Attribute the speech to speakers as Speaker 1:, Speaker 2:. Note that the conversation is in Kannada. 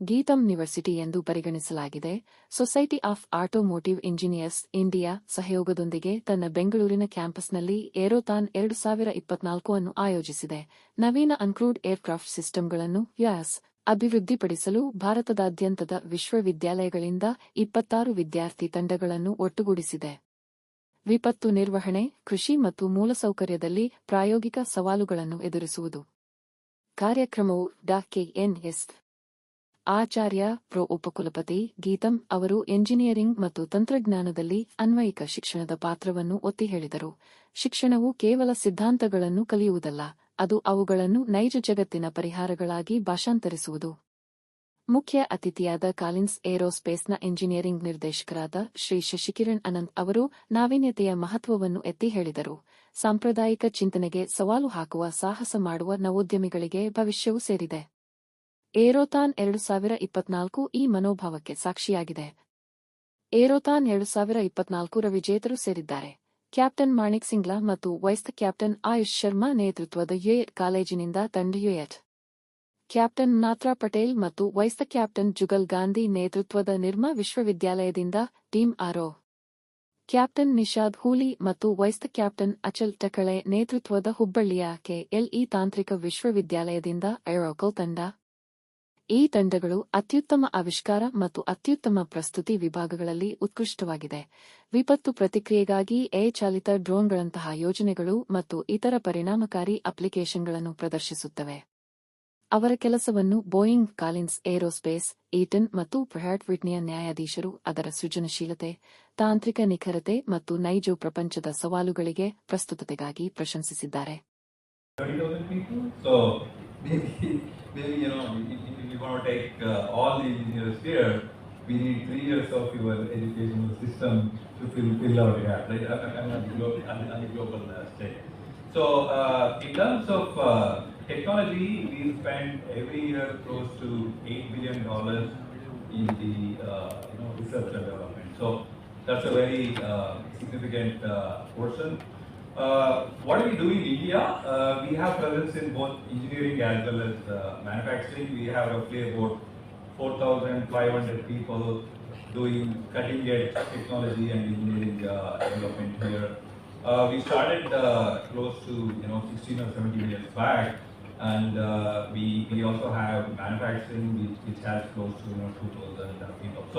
Speaker 1: ಗೀತಂ ಯೂನಿವರ್ಸಿಟಿ ಎಂದು ಪರಿಗಣಿಸಲಾಗಿದೆ. Society of automotive engineers India ಸಹಯೋಗದೊಂದಿಗೆ ತನ್ನ ಬೆಂಗಳೂರಿನ ಕ್ಯಾಂಪಸ್ನಲ್ಲಿ ಏರೋಥಾನ್ ಎರಡು ಸಾವಿರ ಇಪ್ಪತ್ನಾಲ್ಕು ಅನ್ನು ಆಯೋಜಿಸಿದೆ. ನವೀನ ಅನ್ಕ್ರೂಡ್ ಏರ್ಕ್ರಾಫ್ಟ್ ಸಿಸ್ಟಂಗಳನ್ನು ಯಾಸ್ ಅಭಿವೃದ್ಧಿಪಡಿಸಲು ಭಾರತದಾದ್ಯಂತದ ವಿಶ್ವವಿದ್ಯಾಲಯಗಳಿಂದ ಇಪ್ಪತ್ತಾರು ವಿದ್ಯಾರ್ಥಿ ತಂಡಗಳನ್ನು ಒಟ್ಟುಗೂಡಿಸಿದೆ. ವಿಪತ್ತು ನಿರ್ವಹಣೆ, ಕೃಷಿ ಮತ್ತು ಮೂಲಸೌಕರ್ಯದಲ್ಲಿ ಪ್ರಾಯೋಗಿಕ ಸವಾಲುಗಳನ್ನು ಎದುರಿಸುವುದು. ಕಾರ್ಯಕ್ರಮವು ಡಾ ಕೆಎನ್ಎಸ್ ಆಚಾರ್ಯ ಪ್ರೊ ಉಪಕುಲಪತಿ ಗೀತಂ ಅವರು ಎಂಜಿನಿಯರಿಂಗ್ ಮತ್ತು ತಂತ್ರಜ್ಞಾನದಲ್ಲಿ ಅನ್ವಯಿಕ ಶಿಕ್ಷಣದ ಪಾತ್ರವನ್ನು ಒತ್ತಿ ಹೇಳಿದರು. ಶಿಕ್ಷಣವು ಕೇವಲ ಸಿದ್ಧಾಂತಗಳನ್ನು ಕಲಿಯುವುದಲ್ಲ, ಅದು ಅವುಗಳನ್ನು ನೈಜ ಜಗತ್ತಿನ ಪರಿಹಾರಗಳಾಗಿ ಭಾಷಾಂತರಿಸುವುದು. ಮುಖ್ಯ ಅತಿಥಿಯಾದ ಕಾಲಿನ್ಸ್ ಏರೋಸ್ಪೇಸ್ನ ಎಂಜಿನಿಯರಿಂಗ್ ನಿರ್ದೇಶಕರಾದ ಶ್ರೀ ಶಶಿಕಿರಣ್ ಅನಂತ್ ಅವರು ನಾವೀನ್ಯತೆಯ ಮಹತ್ವವನ್ನು ಎತ್ತಿ ಹೇಳಿದರು. ಸಾಂಪ್ರದಾಯಿಕ ಚಿಂತನೆಗೆ ಸವಾಲು ಹಾಕುವ ಸಾಹಸ ಮಾಡುವ ನವೋದ್ಯಮಿಗಳಿಗೆ ಭವಿಷ್ಯವೂ ಸೇರಿದೆ. ಏರೋತಾನ್ ಎರಡು ಸಾವಿರ ಇಪ್ಪತ್ನಾಲ್ಕು ಈ ಮನೋಭಾವಕ್ಕೆ ಸಾಕ್ಷಿಯಾಗಿದೆ. ಏರೋತಾನ್ ಎರಡು ಸಾವಿರ ಇಪ್ಪತ್ನಾಲ್ಕರ ವಿಜೇತರು ಸೇರಿದ್ದಾರೆ. ಕ್ಯಾಪ್ಟನ್ ಮಾಣಿಕ್ ಸಿಂಗ್ಲಾ ಮತ್ತು ವೈಸ್ ಕ್ಯಾಪ್ಟನ್ ಆಯುಷ್ ಶರ್ಮಾ ನೇತೃತ್ವದ ಯುಎಟ್ ಕಾಲೇಜಿನಿಂದ ತಂಡ ಯುಎಟ್ ಕ್ಯಾಪ್ಟನ್ ನಾತ್ರಾ ಪಟೇಲ್ ಮತ್ತು ವೈಸ್ ಕ್ಯಾಪ್ಟನ್ ಜುಗಲ್ ಗಾಂಧಿ ನೇತೃತ್ವದ ನಿರ್ಮಾ ವಿಶ್ವವಿದ್ಯಾಲಯದಿಂದ team aero captain Nishad Hooli ಮತ್ತು ವೈಸ್ ಕ್ಯಾಪ್ಟನ್ ಅಚಲ್ ಟಕಳೆ ನೇತೃತ್ವದ ಹುಬ್ಬಳ್ಳಿಯ ಕೆಎಲ್ಇ ತಾಂತ್ರಿಕ ವಿಶ್ವವಿದ್ಯಾಲಯದಿಂದ ಐರೋಕಲ್ ತಂಡ ಈ ತಂಡಗಳು ಅತ್ಯುತ್ತಮ ಆವಿಷ್ಕಾರ ಮತ್ತು ಅತ್ಯುತ್ತಮ ಪ್ರಸ್ತುತಿ ವಿಭಾಗಗಳಲ್ಲಿ ಉತ್ಕೃಷ್ಟವಾಗಿದೆ ವಿಪತ್ತು ಪ್ರತಿಕ್ರಿಯೆಗಾಗಿ ಎ ಚಾಲಿತ ಡ್ರೋನ್ಗಳಂತಹ ಯೋಜನೆಗಳು ಮತ್ತು ಇತರ ಪರಿಣಾಮಕಾರಿ ಅಪ್ಲಿಕೇಶನ್ಗಳನ್ನು ಪ್ರದರ್ಶಿಸುತ್ತವೆ ಅವರ ಕೆಲಸವನ್ನು ಬೋಯಿಂಗ್ ಕಾಲಿನ್ಸ್ ಏರೋಸ್ಪೇಸ್ ಈಟನ್ ಮತ್ತು ಪ್ರಹ್ಯಾಟ್ ವಿಟ್ನಿಯ ನ್ಯಾಯಾಧೀಶರು ಅದರ ಸೃಜನಶೀಲತೆ ತಾಂತ್ರಿಕ ನಿಖರತೆ ಮತ್ತು ನೈಜ ಪ್ರಪಂಚದ ಸವಾಲುಗಳಿಗೆ ಪ್ರಸ್ತುತತೆಗಾಗಿ ಪ್ರಶಂಸಿಸಿದ್ದಾರೆ
Speaker 2: 30,000 people. So maybe, you know, if, you want to take uh, all the engineers here, we need three years of your educational system to fill, fill our gap, right? I'm on global, on global uh, stage. So uh, in terms of uh, technology, we spend every year close to eight billion dollars in the uh, you know research and development. So that's a very uh, significant uh, portion. Uh, what we do in India? Uh, we have presence in both engineering as well as uh, manufacturing. We have roughly about 4,500 people doing cutting edge technology and engineering development here. We started close to you know 16 or 17 years back, and uh, we, we also have manufacturing which, which has close to you know 2,000 people. So